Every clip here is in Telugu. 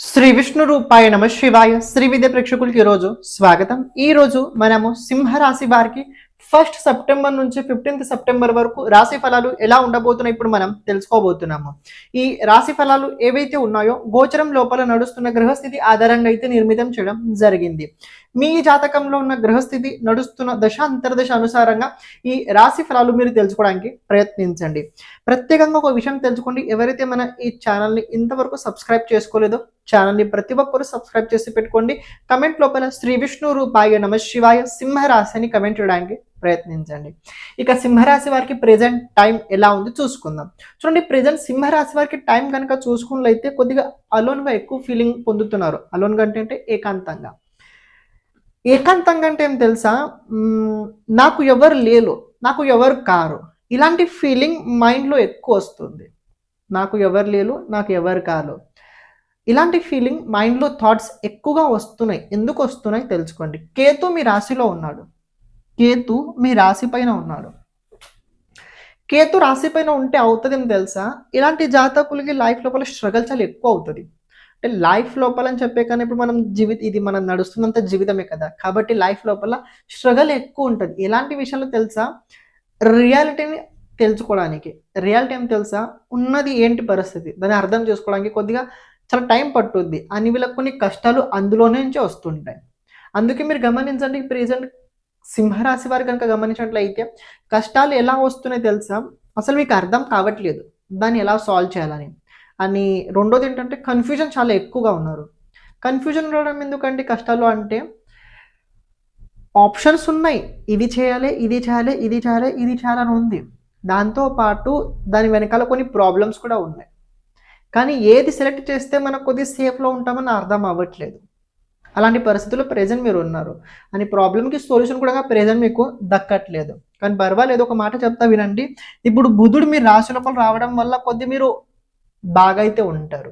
శ్రీ విష్ణు రూపాయ నమ శివాయ. శ్రీ విద్య ప్రేక్షకులకి ఈరోజు స్వాగతం. ఈ రోజు మనము సింహరాశి వారికి ఫస్ట్ సెప్టెంబర్ నుంచి ఫిఫ్టీన్త్ సెప్టెంబర్ వరకు రాశి ఫలాలు ఎలా ఉండబోతున్నాయి ఇప్పుడు మనం తెలుసుకోబోతున్నాము. ఈ రాశి ఫలాలు ఏవైతే ఉన్నాయో గోచరం లోపల నడుస్తున్న గ్రహస్థితి ఆధారంగా అయితే నిర్మితం చేయడం జరిగింది. మీ జాతకంలో ఉన్న గ్రహస్థితి నడుస్తున్న దశ అంతర్దశ అనుసారంగా ఈ రాశి ఫలాలు మీరు తెలుసుకోవడానికి ప్రయత్నించండి. ప్రత్యేకంగా ఒక విషయం తెలుసుకోండి. ఎవరైతే మన ఈ ఛానల్ని ఇంతవరకు సబ్స్క్రైబ్ చేసుకోలేదో ఛానల్ని ప్రతి ఒక్కరు సబ్స్క్రైబ్ చేసి పెట్టుకోండి. కమెంట్ లోపల శ్రీ విష్ణు రూపాయ నమ శివాయ సింహరాశి అని కమెంట్ చేయడానికి ప్రయత్నించండి. ఇక సింహరాశి వారికి ప్రెజెంట్ టైం ఎలా ఉంది చూసుకుందాం. చూడండి ప్రెజెంట్ సింహరాశి వారికి టైం కనుక చూసుకున్నట్లయితే కొద్దిగా అలోన్గా ఎక్కువ ఫీలింగ్ పొందుతున్నారు. అలోన్గా అంటే అంటే ఏకాంతంగా. ఏకాంతంగా అంటే ఏం తెలుసా? నాకు ఎవరు లేరు నాకు ఎవరు కారు. ఇలాంటి ఫీలింగ్ మైండ్లో ఎక్కువ వస్తుంది. నాకు ఎవరు లేరు నాకు ఎవరు కారు. ఇలాంటి ఫీలింగ్ మైండ్లో థాట్స్ ఎక్కువగా వస్తున్నాయి. ఎందుకు వస్తున్నాయి తెలుసుకోండి. కేతు మీ రాశిలో ఉన్నాడు. కేతు మీ రాశి పైన ఉన్నాడు. కేతు రాశి పైన ఉంటే అవుతుందని తెలుసా? ఇలాంటి జాతకులకి లైఫ్ లోపల స్ట్రగల్ చాలా ఎక్కువ అవుతుంది. అంటే లైఫ్ లోపల అని చెప్పే కానీ ఇప్పుడు మనం జీవిత ఇది మనం నడుస్తున్నంత జీవితమే కదా. కాబట్టి లైఫ్ లోపల స్ట్రగల్ ఎక్కువ ఉంటుంది. ఎలాంటి విషయాలు తెలుసా? రియాలిటీని తెలుసుకోవడానికి. రియాలిటీ ఏం తెలుసా? ఉన్నది ఏంటి పరిస్థితి? దాన్ని అర్థం చేసుకోవడానికి కొద్దిగా చాలా టైం పట్టుద్ది. అని వీళ్ళకి కొన్ని కష్టాలు అందులో నుంచే వస్తుంటాయి. అందుకే మీరు గమనించండి ప్రెజెంట్ సింహరాశి వారు కనుక గమనించినట్లయితే కష్టాలు ఎలా వస్తున్నాయి తెలుసా? అసలు మీకు అర్థం కావట్లేదు. దాన్ని ఎలా సాల్వ్ చేయాలని. అని రెండోది ఏంటంటే కన్ఫ్యూజన్ చాలా ఎక్కువగా ఉన్నారు. కన్ఫ్యూజన్ ఉండడం ఎందుకంటే కష్టాలు అంటే ఆప్షన్స్ ఉన్నాయి. ఇది చేయాలి ఇది చేయాలి ఇది చేయాలి ఇది చేయాలని ఉంది. దాంతో పాటు దాని వెనకాల కొన్ని ప్రాబ్లమ్స్ కూడా ఉన్నాయి. కానీ ఏది సెలెక్ట్ చేస్తే మనకు కొద్ది సేఫ్లో ఉంటామని అర్థం అవ్వట్లేదు. అలాంటి పరిస్థితుల్లో ప్రెజెంట్ మీరు ఉన్నారు. అని ప్రాబ్లమ్కి సొల్యూషన్ కూడా ప్రెజెంట్ మీకు దక్కట్లేదు. కానీ పర్వాలేదు ఒక మాట చెప్తా వినండి. ఇప్పుడు బుధుడు మీ రాశి లోపల రావడం వల్ల కొద్ది మీరు బాగా అయితే ఉంటారు.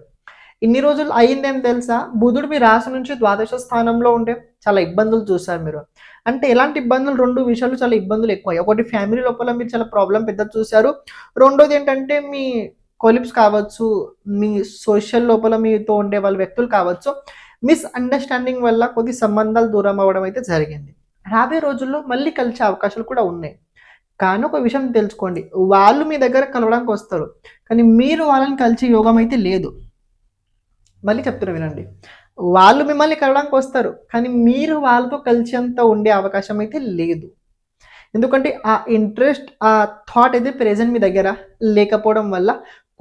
ఇన్ని రోజులు అయిందేం తెలుసా? బుధుడు మీ రాశి నుంచి ద్వాదశ స్థానంలో ఉంటే చాలా ఇబ్బందులు చూసారు మీరు. అంటే ఎలాంటి ఇబ్బందులు? రెండు విషయాలు చాలా ఇబ్బందులు ఎక్కువ ఒకటి ఫ్యామిలీ లోపల మీరు చాలా ప్రాబ్లం పెద్ద చూశారు. రెండోది ఏంటంటే మీ కొలిప్స్ కావచ్చు మీ సోషల్ లోపల మీతో ఉండే వాళ్ళ వ్యక్తులు కావచ్చు మిస్ అండర్స్టాండింగ్ వల్ల కొద్ది సంబంధాలు దూరం అవ్వడం అయితే జరిగింది. రాబోయే రోజుల్లో మళ్ళీ కలిసే అవకాశాలు కూడా ఉన్నాయి. కానీ ఒక విషయం తెలుసుకోండి వాళ్ళు మీ దగ్గర కలవడానికి వస్తారు కానీ మీరు వాళ్ళని కలిసే యోగం అయితే లేదు. మళ్ళీ చెప్తున్నా వినండి వాళ్ళు మిమ్మల్ని కలవడానికి వస్తారు కానీ మీరు వాళ్ళతో కలిసేంత ఉండే అవకాశం అయితే లేదు. ఎందుకంటే ఆ ఇంట్రెస్ట్ ఆ థాట్ అయితే ప్రెజెంట్ మీ దగ్గర లేకపోవడం వల్ల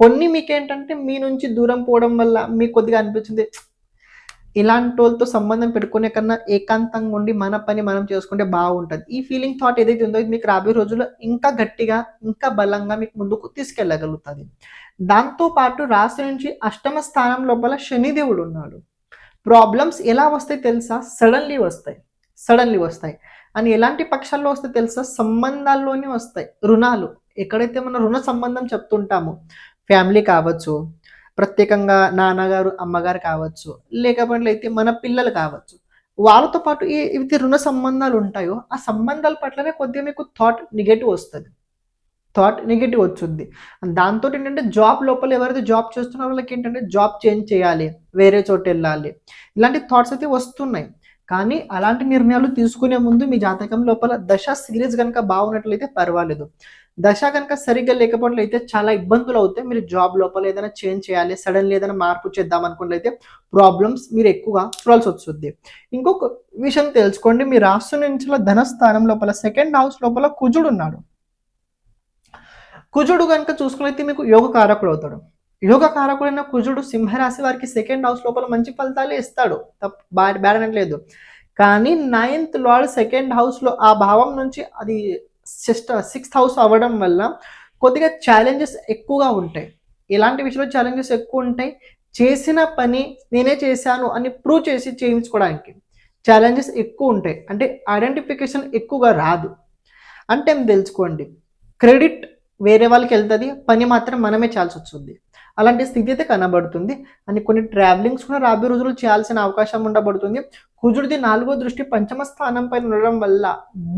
కొన్ని మీకేంటంటే మీ నుంచి దూరం పోవడం వల్ల మీకు కొద్దిగా అనిపించింది ఇలాంటి వాళ్ళతో సంబంధం పెట్టుకునే కన్నా ఏకాంతంగా ఉండి మన పని మనం చేసుకుంటే బాగుంటుంది. ఈ ఫీలింగ్ థాట్ ఏదైతే ఉందో ఇది మీకు రాబోయే రోజుల్లో ఇంకా గట్టిగా ఇంకా బలంగా మీకు ముందుకు తీసుకెళ్ళగలుగుతుంది. దాంతో పాటు రాశి నుంచి అష్టమ స్థానం లోపల శనిదేవుడు ఉన్నాడు. ప్రాబ్లమ్స్ ఎలా వస్తాయి తెలుసా? సడన్లీ వస్తాయి. సడన్లీ వస్తాయి. అని ఎలాంటి పక్షాల్లో వస్తాయి తెలుసా? సంబంధాల్లోనే వస్తాయి. రుణాలు. ఎక్కడైతే మనం రుణ సంబంధం చెప్తుంటామో ఫ్యామిలీ కావచ్చు ప్రత్యేకంగా నాన్నగారు అమ్మగారు కావచ్చు లేకపోతే అయితే మన పిల్లలు కావచ్చు. వాళ్ళతో పాటు ఏ ఇది రుణ సంబంధాలు ఉంటాయో ఆ సంబంధాల పట్లనే కొద్దిగా మీకు థాట్ నెగటివ్ వస్తుంది. థాట్ నెగిటివ్ వచ్చుద్ది. దాంతో ఏంటంటే జాబ్ లోపల ఎవరైతే జాబ్ చేస్తున్నారో వాళ్ళకి ఏంటంటే జాబ్ చేంజ్ చేయాలి వేరే చోట వెళ్ళాలి. ఇలాంటి థాట్స్ అయితే వస్తున్నాయి. కానీ అలాంటి నిర్ణయాలు తీసుకునే ముందు మీ జాతకం లోపల దశ సిరీస్ కనుక బాగున్నట్లయితే పర్వాలేదు. దశ కనుక సరిగ్గా లేకపోయినట్లయితే చాలా ఇబ్బందులు అవుతాయి. మీరు జాబ్ లోపల ఏదైనా చేంజ్ చేయాలి సడన్లీ ఏదైనా మార్పు చేద్దాం అనుకున్నట్లయితే ప్రాబ్లమ్స్ మీరు ఎక్కువగా చూడాల్సి వస్తుంది. ఇంకొక విషయం తెలుసుకోండి. మీ రాష్ట్రం నుంచి ధనస్థానం లోపల సెకండ్ హౌస్ లోపల కుజుడు ఉన్నాడు. కుజుడు కనుక చూసుకున్నైతే మీకు యోగ కారకుడు అవుతాడు. యోగ కారకుడైన కుజుడు సింహరాశి వారికి సెకండ్ హౌస్ లోపల మంచి ఫలితాలు ఇస్తాడు. తప్ప బ్యాడ్ బ్యాడ్ అనట్లేదు కానీ నైన్త్ లార్డ్ సెకండ్ హౌస్లో ఆ భావం నుంచి అది సిస్ట సిక్స్త్ హౌస్ అవ్వడం వల్ల కొద్దిగా ఛాలెంజెస్ ఎక్కువగా ఉంటాయి. ఎలాంటి విషయంలో ఛాలెంజెస్ ఎక్కువ ఉంటాయి? చేసిన పని నేనే చేశాను అని ప్రూవ్ చేసి చేయించుకోవడానికి ఛాలెంజెస్ ఎక్కువ ఉంటాయి. అంటే ఐడెంటిఫికేషన్ ఎక్కువగా రాదు. అంటే తెలుసుకోండి? క్రెడిట్ వేరే వాళ్ళకి వెళ్తుంది పని మాత్రం మనమే చేయాల్సి వస్తుంది. అలాంటి స్థితి అయితే కనబడుతుంది. అని కొన్ని ట్రావెలింగ్స్ కూడా రాబోయే రోజులు చేయాల్సిన అవకాశం ఉండబడుతుంది. కుజుడిది నాలుగో దృష్టి పంచమ స్థానం పైన ఉండడం వల్ల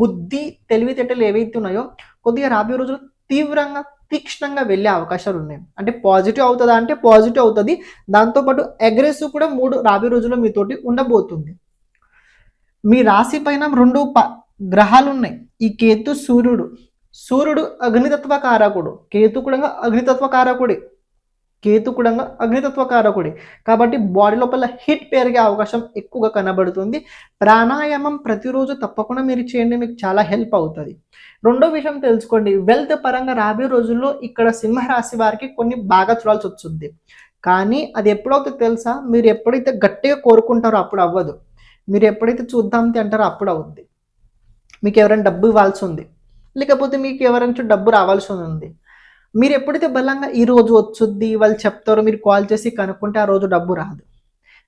బుద్ధి తెలివితేటలు ఏవైతే ఉన్నాయో కొద్దిగా రాబోయే రోజులు తీవ్రంగా తీక్షణంగా వెళ్ళే అవకాశాలు ఉన్నాయి. అంటే పాజిటివ్ అవుతుందా అంటే పాజిటివ్ అవుతుంది. దాంతోపాటు అగ్రెసివ్ కూడా మూడు రాబోయే రోజుల్లో మీతోటి ఉండబోతుంది. మీ రాశి పైన రెండు ప గ్రహాలు ఉన్నాయి. ఈ కేతు సూర్యుడు. సూర్యుడు అగ్నితత్వ కారకుడు కేతు కూడా అగ్నితత్వ కారకుడే కేతు కూడా అగ్నితత్వ కారకుడే కాబట్టి బాడీ లోపల హిట్ పెరిగే అవకాశం ఎక్కువగా కనబడుతుంది. ప్రాణాయామం ప్రతిరోజు తప్పకుండా మీరు చేయండి మీకు చాలా హెల్ప్ అవుతుంది. రెండో విషయం తెలుసుకోండి. వెల్త్ పరంగా రాబోయే రోజుల్లో ఇక్కడ సింహరాశి వారికి కొన్ని బాగా చూడాల్సి వస్తుంది. కానీ అది ఎప్పుడవుతుంది తెలుసా? మీరు ఎప్పుడైతే గట్టిగా కోరుకుంటారో అప్పుడు అవ్వదు. మీరు ఎప్పుడైతే చూద్దాం అంటారో అప్పుడు అవుద్ది. మీకు ఎవరైనా డబ్బు ఇవ్వాల్సి ఉంది. లేకపోతే మీకు ఎవరైనా డబ్బు రావాల్సి ఉంది. మీరు ఎప్పుడైతే బలంగా ఈ రోజు వచ్చుద్ది వాళ్ళు చెప్తారో మీరు కాల్ చేసి కనుక్కుంటే ఆ రోజు డబ్బు రాదు.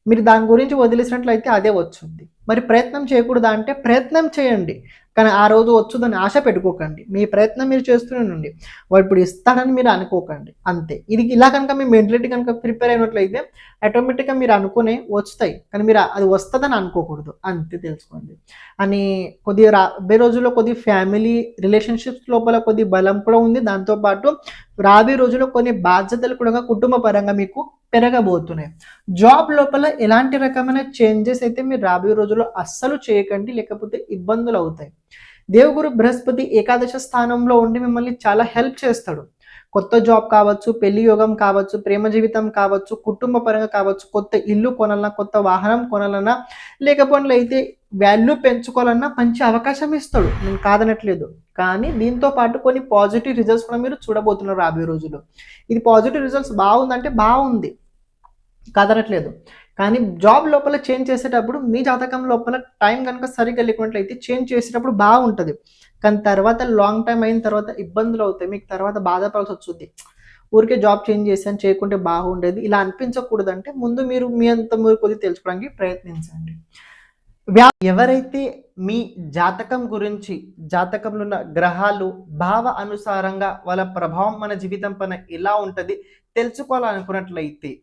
మీరు దాని గురించి వదిలేసినట్లయితే అదే వచ్చింది. మరి ప్రయత్నం చేయకూడదా అంటే ప్రయత్నం చేయండి. కానీ ఆ రోజు వచ్చుదని ఆశ పెట్టుకోకండి. మీ ప్రయత్నం మీరు చేస్తూనే ఉండండి. వాడు ఇప్పుడు ఇస్తాడని మీరు అనుకోకండి. అంతే. ఇది ఇలా కనుక మీ మెంటలిటీ కనుక ప్రిపేర్ అయినట్లయితే ఆటోమేటిక్గా మీరు అనుకునే వస్తాయి. కానీ మీరు అది వస్తుందని అనుకోకూడదు. అంతే తెలుసుకోండి. అని కొద్ది రాబే రోజుల్లో కొద్ది ఫ్యామిలీ రిలేషన్షిప్స్ లోపల కొద్ది బలం కూడా ఉంది. దాంతోపాటు రాబోయే రోజుల్లో కొన్ని బాధ్యతలు కూడా కుటుంబ పరంగా మీకు పెరగబోతున్నాయి. జాబ్ లోపల ఎలాంటి రకమైన చేంజెస్ అయితే మీరు రాబోయే రోజుల్లో అస్సలు చేయకండి లేకపోతే ఇబ్బందులు అవుతాయి. దేవుగురు బృహస్పతి ఏకాదశ స్థానంలో ఉండి మిమ్మల్ని చాలా హెల్ప్ చేస్తాడు. కొత్త జాబ్ కావచ్చు పెళ్ళి యోగం కావచ్చు ప్రేమ జీవితం కావచ్చు కుటుంబ పరంగా కావచ్చు కొత్త ఇల్లు కొనాలన్నా కొత్త వాహనం కొనాలన్నా లేకపోతే అయితే వాల్యూ పెంచుకోవాలన్నా మంచి అవకాశం ఇస్తాడు. నేను కాదనట్లేదు. కానీ దీంతో పాటు కొన్ని పాజిటివ్ రిజల్ట్స్ కూడా మీరు చూడబోతున్నారు రాబోయే రోజుల్లో. ఇది పాజిటివ్ రిజల్ట్స్ బాగుందంటే బాగుంది. కాదనట్లేదు కానీ జాబ్ లోపల చేంజ్ చేసేటప్పుడు మీ జాతకం లోపల టైం కనుక సరిగ్గా లేకున్నట్లయితే చేంజ్ చేసేటప్పుడు బాగుంటుంది. కానీ తర్వాత లాంగ్ టైం అయిన తర్వాత ఇబ్బందులు అవుతాయి. మీకు తర్వాత బాధపడాల్సి వస్తుంది. ఊరికే జాబ్ చేంజ్ చేసాను చేయకుంటే బాగుండేది. ఇలా అనిపించకూడదంటే ముందు మీరు మీ అంత మీరు కొద్దిగా తెలుసుకోవడానికి ప్రయత్నించండి. ఎవరైతే మీ జాతకం గురించి జాతకంలో ఉన్న గ్రహాలు భావ అనుసారంగా వాళ్ళ ప్రభావం మన జీవితం పైన ఎలా ఉంటుంది తెలుసుకోవాలనుకున్నట్లయితే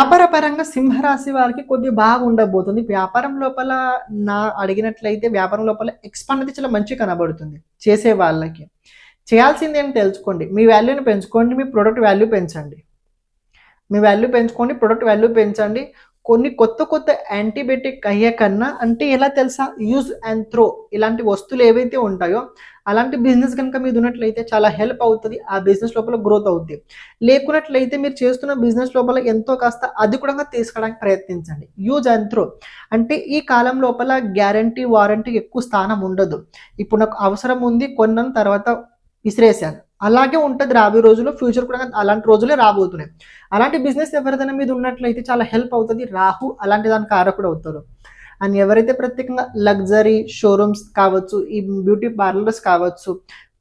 వ్యాపార పరంగా సింహరాశి వారికి కొద్ది బాగా ఉండబోతుంది వ్యాపారం లోపల నా అడిగినట్లయితే వ్యాపారం లోపల ఎక్స్పాండ్ అయితే చాలా మంచి కనబడుతుంది చేసే వాళ్ళకి. చేయాల్సింది ఏంటి తెలుసుకోండి. మీ వాల్యూని పెంచుకోండి మీ ప్రొడక్ట్ వాల్యూ పెంచండి. మీ వాల్యూ పెంచుకోండి ప్రొడక్ట్ వాల్యూ పెంచండి. కొన్ని కొత్త కొత్త యాంటీబయాటిక్ అయ్యే కన్నా అంటే ఎలా తెలుసా? యూజ్ అండ్ త్రో ఇలాంటి వస్తువులు ఏవైతే ఉంటాయో అలాంటి బిజినెస్ కనుక మీరు ఉన్నట్లయితే చాలా హెల్ప్ అవుతుంది ఆ బిజినెస్ లోపల గ్రోత్ అవుతుంది లేకున్నట్లయితే మీరు చేస్తున్న బిజినెస్ లోపల ఎంతో కాస్త అది కూడా తీసుకోవడానికి ప్రయత్నించండి. యూజ్ అండ్ త్రో అంటే ఈ కాలం లోపల గ్యారంటీ వారంటీ ఎక్కువ స్థానం ఉండదు. ఇప్పుడు నాకు అవసరం ఉంది కొన్నాను తర్వాత విసిరేసాను అలాగే ఉంటుంది రాబోయే రోజుల్లో ఫ్యూచర్ కూడా అలాంటి రోజులే రాబోతున్నాయి. అలాంటి బిజినెస్ ఎవరిదైనా మీద ఉన్నట్లయితే చాలా హెల్ప్ అవుతుంది. రాహు అలాంటి దానికి కారకుడు అవుతారు. అండ్ ఎవరైతే ప్రత్యేకంగా లగ్జరీ షోరూమ్స్ కావచ్చు ఈ బ్యూటీ పార్లర్స్ కావచ్చు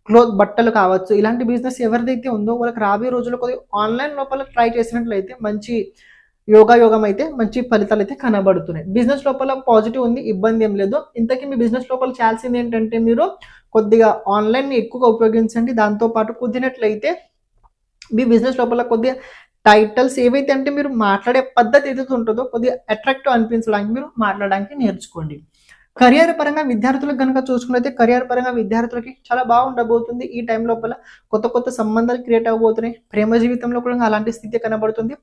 క్లోత్ బట్టలు కావచ్చు ఇలాంటి బిజినెస్ ఎవరిదైతే ఉందో వాళ్ళకి రాబోయే రోజుల్లో కొద్దిగా ఆన్లైన్ లోపల ట్రై చేసినట్లయితే మంచి యోగా యోగం అయితే మంచి ఫలితాలు అయితే కనబడుతున్నాయి. బిజినెస్ లోపల పాజిటివ్ ఉంది ఇబ్బంది ఏం లేదు. ఇంతకీ మీ బిజినెస్ లోపల చేయాల్సింది ఏంటంటే మీరు కొద్దిగా ఆన్లైన్ ఎక్కువగా ఉపయోగించండి. దాంతోపాటు కుదిరినట్లయితే మీ బిజినెస్ లోపల కొద్దిగా టైటిల్స్ ఏవైతే అంటే మీరు మాట్లాడే పద్ధతి ఏదైతే ఉంటుందో కొద్దిగా అట్రాక్టివ్ అనిపించడానికి మీరు మాట్లాడడానికి నేర్చుకోండి. కెరియర్ పరంగా విద్యార్థులకు కనుక చూసుకున్నైతే కెరియర్ పరంగా విద్యార్థులకి చాలా బాగుండబోతుంది. ఈ టైం లోపల కొత్త కొత్త సంబంధాలు క్రియేట్ అవ్వబోతున్నాయి. ప్రేమ జీవితంలో కూడా అలాంటి స్థితి కనబడుతుంది.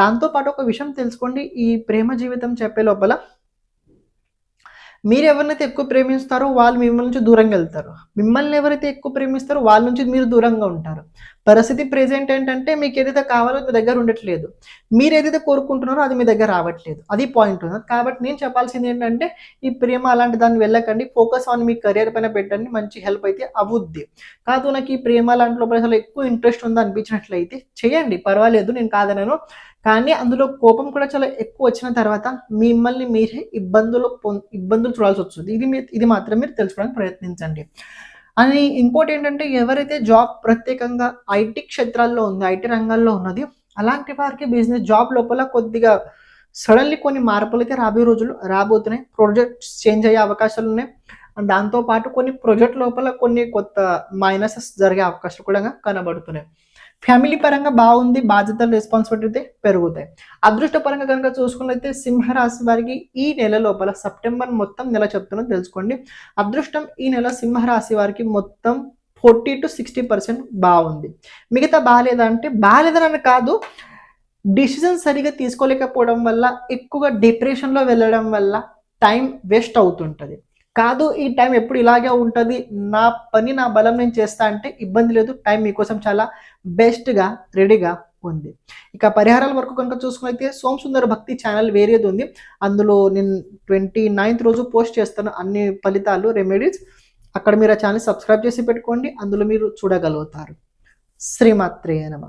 దాంతోపాటు ఒక విషయం తెలుసుకోండి. ఈ ప్రేమ జీవితం చెప్పే లోపల మీరు ఎవరినైతే ఎక్కువ ప్రేమిస్తారో వాళ్ళు మిమ్మల్ని నుంచి దూరంగా వెళ్తారు. మిమ్మల్ని ఎవరైతే ఎక్కువ ప్రేమిస్తారో వాళ్ళ నుంచి మీరు దూరంగా ఉంటారు. పరిస్థితి ప్రెజెంట్ ఏంటంటే మీకు ఏదైతే కావాలో మీ దగ్గర ఉండట్లేదు మీరు ఏదైతే కోరుకుంటున్నారో అది మీ దగ్గర రావట్లేదు. అది పాయింట్ ఉన్నది. కాబట్టి నేను చెప్పాల్సింది ఏంటంటే ఈ ప్రేమ అలాంటి దాన్ని వెళ్ళకండి. ఫోకస్ ఆన్ మీ కెరియర్ పైన పెట్టండి. మంచి హెల్ప్ అయితే అవుద్ది. కాదు నాకు ఈ ప్రేమ లాంటి లోపల అసలు ఎక్కువ ఇంట్రెస్ట్ ఉందా అనిపించినట్లయితే చేయండి. పర్వాలేదు నేను కాదనను. కానీ అందులో కోపం కూడా చాలా ఎక్కువ వచ్చిన తర్వాత మిమ్మల్ని మీరే ఇబ్బందులు పొం- ఇబ్బందులు చూడాల్సి వస్తుంది. ఇది మీ ఇది మాత్రం మీరు తెలుసుకోవడానికి ప్రయత్నించండి. అని ఇంకోటి ఏంటంటే ఎవరైతే జాబ్ ప్రత్యేకంగా ఐటీ క్షేత్రాల్లో ఉంది ఐటీ రంగాల్లో ఉన్నది అలాంటి వారికి బిజినెస్ జాబ్ లోపల కొద్దిగా సడన్లీ కొన్ని మార్పులు అయితే రాబోయే రోజులు రాబోతున్నాయి. ప్రాజెక్ట్స్ చేంజ్ అయ్యే అవకాశాలు ఉన్నాయి. దాంతోపాటు కొన్ని ప్రాజెక్ట్ లోపల కొన్ని కొత్త మైనసెస్ జరిగే అవకాశాలు కూడా కనబడుతున్నాయి. ఫ్యామిలీ పరంగా బాగుంది బాధ్యతలు రెస్పాన్సిబిలిటీ అయితే పెరుగుతాయి. అదృష్ట పరంగా కనుక చూసుకున్నట్లయితే సింహరాశి వారికి ఈ నెల లోపల సెప్టెంబర్ మొత్తం నెల చెప్తున్నా తెలుసుకోండి. అదృష్టం ఈ నెల సింహరాశి వారికి మొత్తం ఫోర్టీ టు సిక్స్టీ పర్సెంట్ బాగుంది. మిగతా బాగాలేదంటే బాగాలేదని కాదు డిసిజన్ సరిగా తీసుకోలేకపోవడం వల్ల ఎక్కువగా డిప్రెషన్లో వెళ్ళడం వల్ల టైం వేస్ట్ అవుతుంటుంది. కాదు ఈ టైం ఎప్పుడు ఇలాగే ఉంటుంది నా పని నా బలం నేను చేస్తా అంటే ఇబ్బంది లేదు టైం మీకోసం చాలా బెస్ట్గా రెడీగా ఉంది. ఇక పరిహారాల వరకు కనుక చూసుకున్నైతే సోమ్ సుందర భక్తి ఛానల్ వేరేది ఉంది. అందులో నేను ట్వంటీ నైన్త్ రోజు పోస్ట్ చేస్తాను అన్ని ఫలితాలు రెమెడీస్. అక్కడ మీరు ఆ ఛానల్ సబ్స్క్రైబ్ చేసి పెట్టుకోండి అందులో మీరు చూడగలుగుతారు. శ్రీమాత్రేయ నమ.